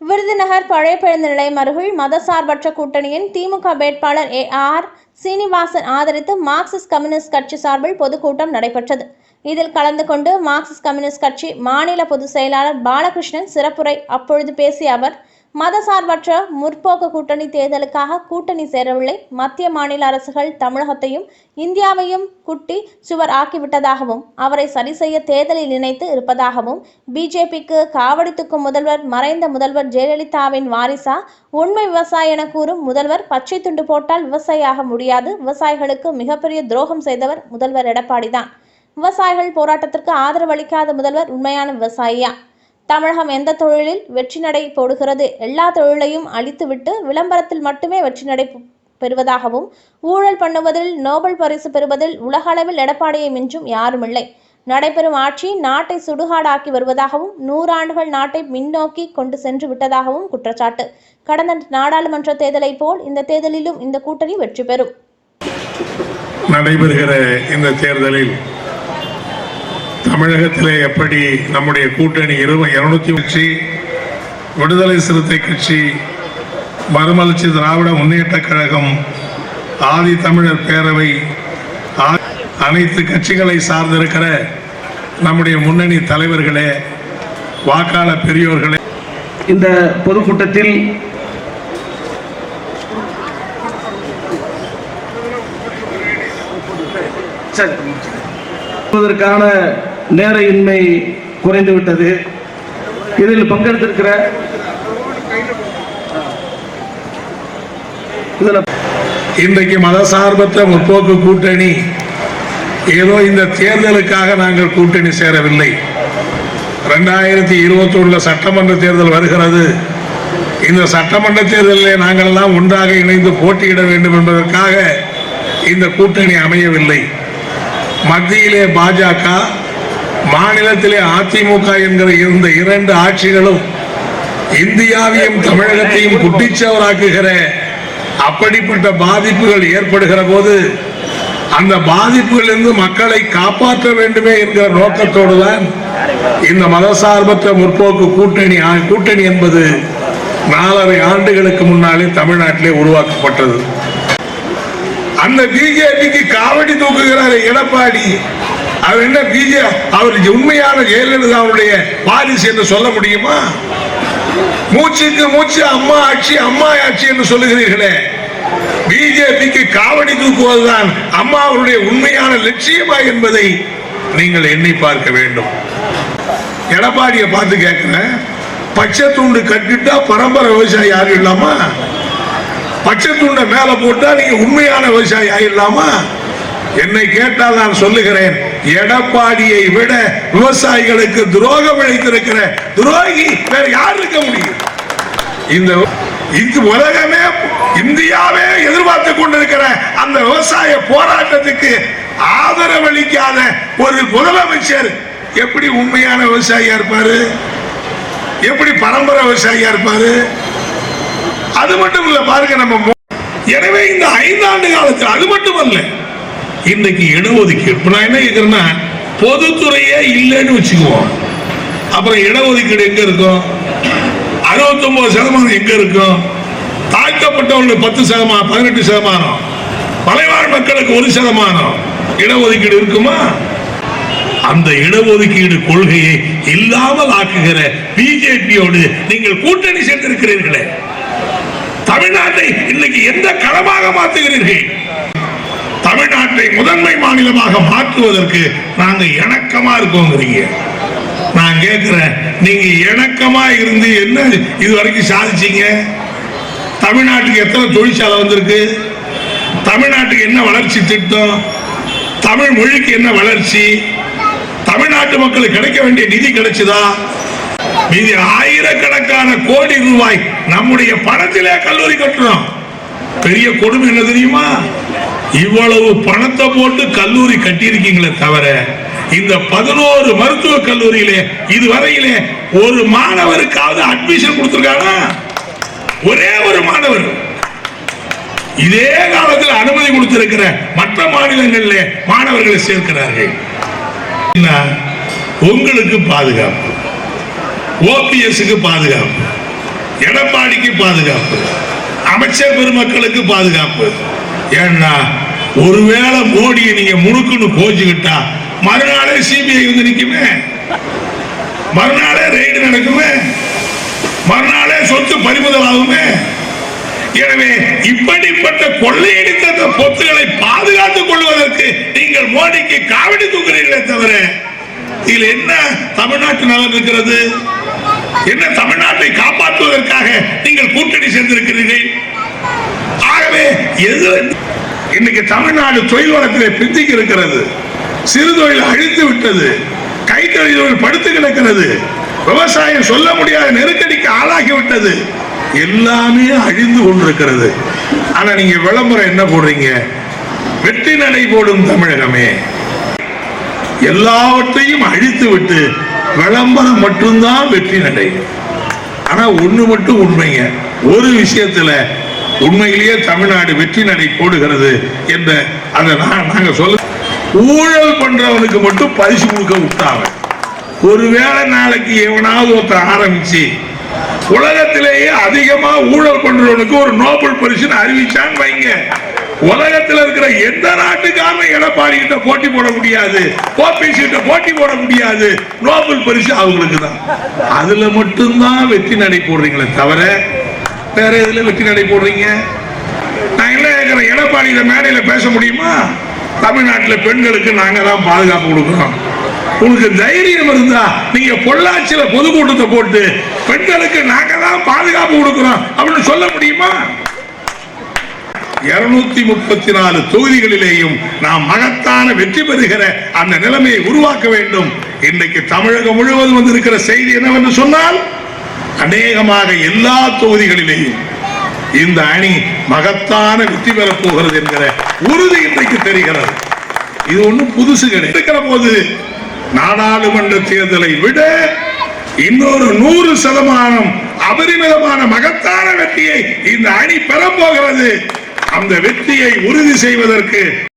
விருதுநகர் பழைய பேருந்து நிலையம் அருகில் மதசார்பற்ற கூட்டணியின் திமுக வேட்பாளர் ஏ ஆர் சீனிவாசன் ஆதரித்து மார்க்சிஸ்ட் கம்யூனிஸ்ட் கட்சி சார்பில் பொதுக்கூட்டம் நடைபெற்றது. இதில் கலந்து கொண்டு மார்க்சிஸ்ட் கம்யூனிஸ்ட் கட்சி மாநில பொதுச் செயலாளர் பாலகிருஷ்ணன் சிறப்புரை அப்பொழுது பேசிய அவர் மதசார்பற்ற முற்போக்கு கூட்டணி தேர்தலுக்காக கூட்டணி சேரவில்லை. மத்திய மாநில அரசுகள் தமிழகத்தையும் இந்தியாவையும் குட்டி சுவர் ஆக்கிவிட்டதாகவும் அவரை சரி செய்ய தேர்தலில் நினைத்து இருப்பதாகவும் பிஜேபிக்கு காவடித்துக்கும் முதல்வர் மறைந்த முதல்வர் ஜெயலலிதாவின் வாரிசா உண்மை விவசாயி என கூறும் முதல்வர் பச்சை துண்டு போட்டால் விவசாயியாக முடியாது. விவசாயிகளுக்கு மிகப்பெரிய துரோகம் செய்தவர் முதல்வர் எடப்பாடி தான் விவசாயிகள் போராட்டத்திற்கு ஆதரவளிக்காத முதல்வர் உண்மையான விவசாயியா? தமிழகம் எந்த தொழிலில் வெற்றி நடை போடுகிறது? எல்லா தொழிலையும் அழித்துவிட்டு விளம்பரத்தில் மட்டுமே வெற்றி நடை பெறுவதாகவும் ஊழல் பண்ணுவதில் நோபல் பரிசு பெறுவதில் உலக அளவில் எடப்பாடியை மிஞ்சும் யாருமில்லை நடைபெறும் ஆட்சி நாட்டை சுடுகாடாக்கி வருவதாகவும் நூறாண்டுகள் நாட்டை மின்னோக்கி கொண்டு சென்று விட்டதாகவும் குற்றச்சாட்டு. கடந்த நாடாளுமன்ற தேர்தலை போல் இந்த தேர்தலிலும் இந்த கூட்டணி வெற்றி பெறும். நடைபெறுகிற இந்த தேர்தலில் தமிழகத்திலே எப்படி நம்முடைய கூட்டணி இருபது இருநூத்தி கட்சி விடுதலை சிறுத்தை கட்சி மறுமலர்ச்சி திராவிட முன்னேற்ற கழகம் ஆதி தமிழர் பேரவை அனைத்து கட்சிகளை சார்ந்திருக்கிற நம்முடைய முன்னணி தலைவர்களே வாக்காளர் பெரியோர்களே இந்த பொதுக்கூட்டத்தில் சரி. நேர இன்மை குறைந்துவிட்டது. இதில் பங்கெடுத்திருக்கிற இன்றைக்கு மதசார்பற்ற முற்போக்கு கூட்டணி ஏதோ இந்த தேர்தலுக்காக நாங்கள் கூட்டணி சேரவில்லை. ரெண்டாயிரத்தி இருபத்தி ஒன்றில் சட்டமன்ற தேர்தல் வருகிறது. இந்த சட்டமன்ற தேர்தலில் நாங்களெல்லாம் ஒன்றாக இணைந்து போட்டியிட வேண்டும் என்பதற்காக இந்த கூட்டணி அமையவில்லை. மத்தியிலே பாஜக மாநிலத்திலே அதிமுக என்கிற இருந்த இரண்டு ஆட்சிகளும் இந்தியாவையும் தமிழகத்தையும் குட்டிச்சவராக்குகிற அப்படிப்பட்ட பாதிப்புகள் ஏற்படுகிற போது அந்த பாதிப்புகளிலிருந்து மக்களை காப்பாற்ற வேண்டுமே என்கிற நோக்கத்தோடு தான் இந்த மதசார்பற்ற முற்போக்கு கூட்டணி கூட்டணி என்பது நாலரை ஆண்டுகளுக்கு முன்னாலே தமிழ்நாட்டிலே உருவாக்கப்பட்டது. அந்த பிஜேபிக்கு காவடி தூக்குகிறார் எடப்பாடி. அவர் என்ன பிஜே அவருக்கு உண்மையான ஜெயலலிதாவுடைய வாரிசு என்று சொல்ல முடியுமா? மூச்சுக்கு மூச்சு அம்மா ஆட்சி அம்மா ஆட்சி என்று சொல்லுகிறீர்களே. பிஜேபிக்கு காவடி தூக்குவதுதான் அம்மா அவருடைய உண்மையான லட்சியமா என்பதை நீங்கள் எண்ணி பார்க்க வேண்டும். எடப்பாடியை பார்த்து கேட்கிறேன். பச்சை துண்டு கட்டிட்டா பரம்பரை விவசாயி ஆகிடலாமா இல்லாமா? பச்சை துண்டை மேல போட்டா நீங்க உண்மையான விவசாயி ஆயிடலாமா? என்னை கேட்டால் நான் சொல்லுகிறேன் எடப்பாடியை விட விவசாயிகளுக்கு துரோகம் இழைத்திருக்கிற துரோகி வேற யார் இருக்க முடியும்? இந்த இந்த உலகமே இந்தியாவே எதிர்பார்த்து கொண்டிருக்கிற அந்த விவசாய போராட்டத்துக்கு ஆதரவளிக்காத ஒரு முதலமைச்சர் எப்படி உண்மையான விவசாயியா இருப்பாரு? எப்படி பரம்பரை விவசாயியா இருப்பாரு? அது மட்டும் இல்ல பாருங்க நம்ம எனவே இந்த ஐந்தாண்டு காலத்தில் அது மட்டுமல்ல இன்னைக்கு இடஒதுக்கீடு இப்ப நான் என்ன கேட்கிறேன்னா பொதுத்துறையே இல்லைன்னு வச்சுக்குவோம். அப்புறம் இடஒதுக்கீடு எங்க இருக்கும்? அறுபத்தொன்பது சதமானம் எங்க இருக்கும்? தாழ்த்தப்பட்டவர்களுக்கு பத்து சதமானம் பதினெட்டு சதமானம் மலைவாழ் மக்களுக்கு ஒரு சதமானம் இடஒதுக்கீடு இருக்குமா? அந்த இடஒதுக்கீடு கொள்கையை இல்லாமல் ஆக்குகிற பிஜேபியோடு நீங்கள் கூட்டணி சேர்ந்திருக்கிறீர்களே தமிழ்நாட்டை இன்னைக்கு எந்த களமாக மாற்றுகிறீர்கள்? தமிழ்நாட்டை முதன்மை மாநிலமாக மாற்றுவதற்கு நாங்க இணக்கமா இருக்கோங்கிறீங்க. நான் கேட்கிறேன் நீங்க இணக்கமா இருந்து என்ன இது வரைக்கும் சாதிச்சீங்க? தமிழ்நாட்டுக்கு எத்தனை தொழிற்சாலை வந்திருக்கு? தமிழ்நாட்டுக்கு என்ன வளர்ச்சி திட்டம்? தமிழ் மொழிக்கு என்ன வளர்ச்சி? தமிழ்நாட்டு மக்களுக்கு கிடைக்க வேண்டிய நிதி கிடைச்சதா? மீதி ஆயிரக்கணக்கான கோடி ரூபாய் நம்முடைய பணத்திலே கல்லூரி கட்டுறோம் பெரிய கொடுமை என்ன தெரியுமா? இவ்வளவு பணத்தை போட்டு கல்லூரி கட்டியிருக்கீங்களே தவிர இந்த பதினோரு மருத்துவ கல்லூரியிலே இதுவரையிலே ஒரு மாணவருக்காவது அட்மிஷன் கொடுத்திருக்கானா ஒரே ஒரு மாணவர். இதே காலத்தில் அனுமதி கொடுத்திருக்கிற மற்ற மாநிலங்களிலே மாணவர்களை சேர்க்கிறார்கள். என்ன? உங்களுக்கு பாதுகாப்பு. ஓபிஎஸ்க்கு பாதுகாப்பு. எடப்பாடிக்கு பாதுகாப்பு. அமைச்சர் பெருமக்களுக்கு பாதுகாப்பு. ஏன்னா ஒருவேளை மோடியை நீங்க முழுக்குன்னு கோச்சுக்கிட்டா மறுநாளே சிபிஐ வந்து நிற்குமே மறுநாளே ரெய்டு நடக்குமே? மறுநாளே சொத்து பறிமுதல் ஆகுமே எனவே இப்படிப்பட்ட கொள்ளையடித்த அந்த சொத்துக்களை பாதுகாத்துக் கொள்வதற்கு நீங்கள் மோடிக்கு காவடி தூக்குறீர்களே தவிர இதில் என்ன தமிழ்நாட்டு நலன் இருக்கிறது? என்ன தமிழ்நாட்டை காப்பாற்றுவதற்காக நீங்கள் கூட்டணி சேர்ந்திருக்கிறீர்கள்? எது? இன்னைக்கு தமிழ்நாடு தொழில் வளத்திலே பிந்திக்கு இருக்கிறது. சிறு தொழில் அழித்து விட்டது. கைத்தொழில் படுத்து கிடக்கிறது. விவசாயம் சொல்ல முடியாத நெருக்கடிக்கு ஆளாகி விட்டது. எல்லாமே அழிந்து கொண்டிருக்கிறது. ஆனா நீங்க விளம்பரம் என்ன போடுறீங்க? வெற்றி நடை போடும் தமிழகமே. எல்லாவற்றையும் அழித்து விட்டு விளம்பரம் மட்டும்தான் வெற்றி நடை. ஆனா ஒண்ணு மட்டும் உண்மைங்க. ஒரு விஷயத்துல உண்மையிலேயே தமிழ்நாடு வெற்றி நடை போடுகிறது என்ற அந்த நாங்கள் சொல்ல ஊழல் பண்றவனுக்கு மட்டும் பரிசு கொடுக்க விட்டாங்க ஒருவேளை நாளைக்கு எவனாவது ஒருத்தர் ஆரம்பிச்சு உலகத்திலேயே அதிகமா ஊழல் பண்றவனுக்கு ஒரு நோபல் பரிசுன்னு அறிவிச்சான்னு வைங்க. உலகத்தில் இருக்கிற எந்த நாட்டுக்காரனும் எடப்பாடி கிட்ட போட்டி போட முடியாது. ஓபிசி கிட்ட போட்டி போட முடியாது. நோபல் பரிசு அவங்களுக்கு தான் அதுல மட்டும்தான் வெற்றி நடை போடுறீங்களே தவிர வேற எதுல வெற்றி நடை போடுறீங்க? நான் என்ன இருக்கிற எடப்பாடி இந்த மேடையில் பேச முடியுமா? தமிழ்நாட்டில் பெண்களுக்கு நாங்கள் தான் பாதுகாப்பு கொடுக்குறோம். உங்களுக்கு தைரியம் இருந்தா நீங்க பொள்ளாச்சியில பொதுக்கூட்டத்தை போட்டு பெண்களுக்கு நாங்க தான் பாதுகாப்பு கொடுக்குறோம் அப்படின்னு சொல்ல முடியுமா? இருநூத்தி முப்பத்தி நாலு தொகுதிகளிலேயும் நாம் மகத்தான வெற்றி பெறுகிற அந்த நிலைமையை உருவாக்க வேண்டும். இன்னைக்கு தமிழகம் முழுவதும் வந்திருக்கிற செய்தி என்னவென்று சொன்னால் அநேகமாக எல்லா தொகுதிகளிலேயும் இந்த அணி மகத்தான வெற்றி பெறப் போகிறது என்கிற உறுதி இன்றைக்கு தெரிகிறது. இது ஒன்றும் புதுசு கிடையாது. இருக்கிற போது நாடாளுமன்ற தேர்தலை விட இன்னொரு நூறு சதமானம் அபரிமிதமான மகத்தான வெற்றியை இந்த அணி பெறப்போகிறது அந்த வெற்றியை உறுதி செய்வதற்கு